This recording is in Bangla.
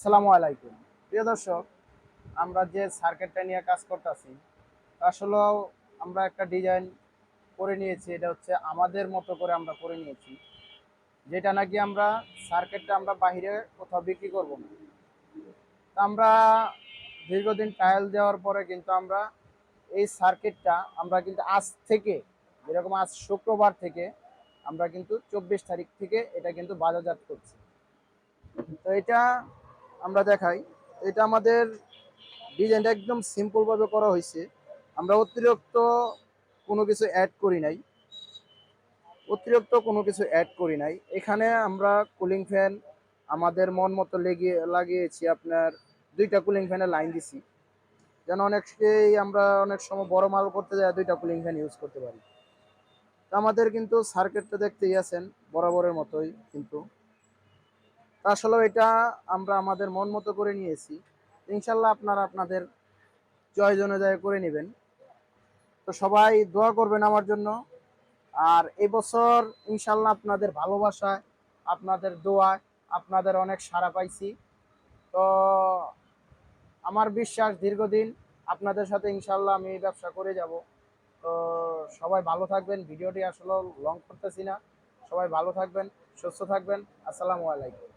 আসসালামু আলাইকুম। প্রিয় দর্শক, আমরা যে সার্কিটটা নিয়ে কাজ করতেছি আসলেও আমরা একটা ডিজাইন করে নিয়েছি, এটা হচ্ছে আমাদের মতো করে আমরা করে নিয়েছি, যেটা নাকি আমরা সার্কিটটা আমরা বাইরে কোথাও বিক্রি করব না। আমরা দীর্ঘদিন ট্রায়াল দেওয়ার পরে কিন্তু আমরা এই সার্কিটটা আমরা কিন্তু আজ থেকে, যেরকম আজ শুক্রবার থেকে, আমরা কিন্তু চব্বিশ তারিখ থেকে এটা কিন্তু বাজারজাত করছি। তো এটা আমরা দেখাই। এটা আমাদের ডিজাইনটা একদম সিম্পলভাবে করা হয়েছে। আমরা অতিরিক্ত কোনো কিছু অ্যাড করি নাই। অতিরিক্ত কোনো কিছু অ্যাড করি নাই। এখানে আমরা কুলিং ফ্যান আমাদের মন মতো লেগিয়ে লাগিয়েছি আপনার দুইটা কুলিং ফ্যানের লাইন দিছি। যেন অনেককেই আমরা অনেক সময় বড় মাল করতে যায়, দুইটা কুলিং ফ্যান ইউজ করতে পারি। আমাদের কিন্তু সার্কিটটা দেখতেই আছেন, বরাবরের মতোই কিন্তু। তা আসলে এটা আমরা আমাদের মন মতো করে নিয়েছি। ইনশাল্লাহ আপনারা আপনাদের চয়েস অনুযায়ী করে নেবেন। তো সবাই দোয়া করবেন আমার জন্য। আর এবছর ইনশাল্লাহ আপনাদের ভালোবাসায়, আপনাদের দোয়ায়, আপনাদের অনেক সাড়া পাইছি। তো আমার বিশ্বাস দীর্ঘদিন আপনাদের সাথে ইনশাল্লাহ আমি এই ব্যবসা করে যাব। তো সবাই ভালো থাকবেন। ভিডিওটি আসলে লং করতেছি না। সবাই ভালো থাকবেন, সুস্থ থাকবেন। আসসালামু আলাইকুম।